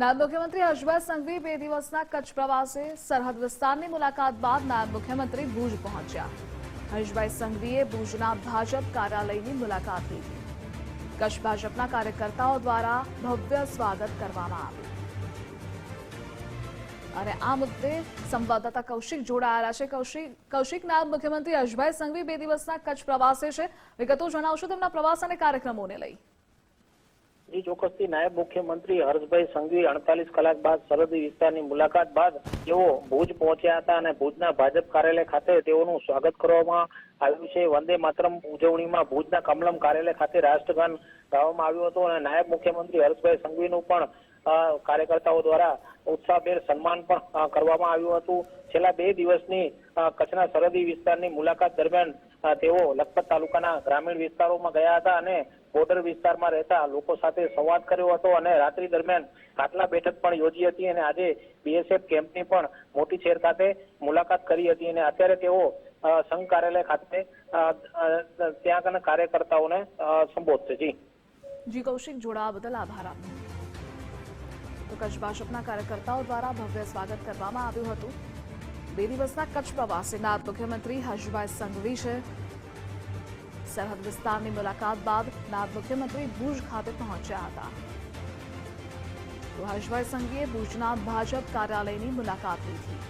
નાયબ મુખ્યમંત્રી હર્ષભાઈ સંઘવી બે દિવસના કચ્છ પ્રવાસે સરહદ વિસ્તારની મુલાકાત બાદ નાયબ મુખ્યમંત્રી ભુજ પહોંચ્યા. હર્ષભાઈ સંઘવીએ ભુજના ભાજપ કાર્યાલયની મુલાકાત લીધી. કચ્છ ભાજપના કાર્યકર્તાઓ દ્વારા ભવ્ય સ્વાગત કરવામાં આવ્યું. અને આ મુદ્દે સંવાદદાતા કૌશિક જોડાયેલા છે. કૌશિક કૌશિક, નાયબ મુખ્યમંત્રી હર્ષભાઈ સંઘવી બે દિવસના કચ્છ પ્રવાસે છે. વિગતો જણાવશો તેમના પ્રવાસ અને કાર્યક્રમોને લઈ. જી ચોકસથી નાયબ મુખ્યમંત્રી હર્ષભાઈ સંઘવી અડતાલીસ કલાક બાદ સરહદી વિસ્તારની મુલાકાત બાદ તેઓ ભુજ પહોંચ્યા હતા અને ભુજના ભાજપ કાર્યાલય ખાતે તેઓનું સ્વાગત કરવામાં આવ્યું છે. વંદે માતરમ ઉજવણીમાં ભુજના કમલમ કાર્યાલય ખાતે રાષ્ટ્રગાન ગાવામાં આવ્યું હતું અને નાયબ મુખ્યમંત્રી હર્ષભાઈ સંઘવીનું પણ કાર્યકર્તાઓ દ્વારા ઉત્સાહભેર સન્માન પણ કરવામાં આવ્યું હતું. છેલ્લા બે દિવસની કચ્છના સરહદી વિસ્તારની મુલાકાત દરમિયાન તેઓ લખપત તાલુકાના ગ્રામીણ વિસ્તારોમાં ગયા હતા અને બોર્ડર વિસ્તારમાં રહેતા લોકો સાથે સંવાદ કર્યો હતો અને રાત્રિ દરમિયાન કાટલા બેઠક પણ યોજી હતી અને આજે બીએસએફ કેમ્પની પણ મોટી શેર ખાતે મુલાકાત કરી હતી અને અત્યારે તેઓ સંઘ કાર્યાલય ખાતે ત્યાં કાર્યકર્તાઓને સંબોધશે. જી. જી, કૌશિક જોડાવા બદલ આભાર આપનો. તો કચ્છ ભાજપના કાર્યકર્તાઓ દ્વારા ભવ્ય સ્વાગત કરવામાં આવ્યું હતું. બે દિવસના કચ્છ પ્રવાસે નાયબ મુખ્યમંત્રી હર્ષભાઈ સંઘવી છે. સરહદ વિસ્તારની મુલાકાત બાદ નાયબ મુખ્યમંત્રી ભુજ ખાતે પહોંચ્યા હતા. તો હર્ષભાઈ સંઘવીએ ભુજના ભાજપ કાર્યાલયની મુલાકાત લીધી.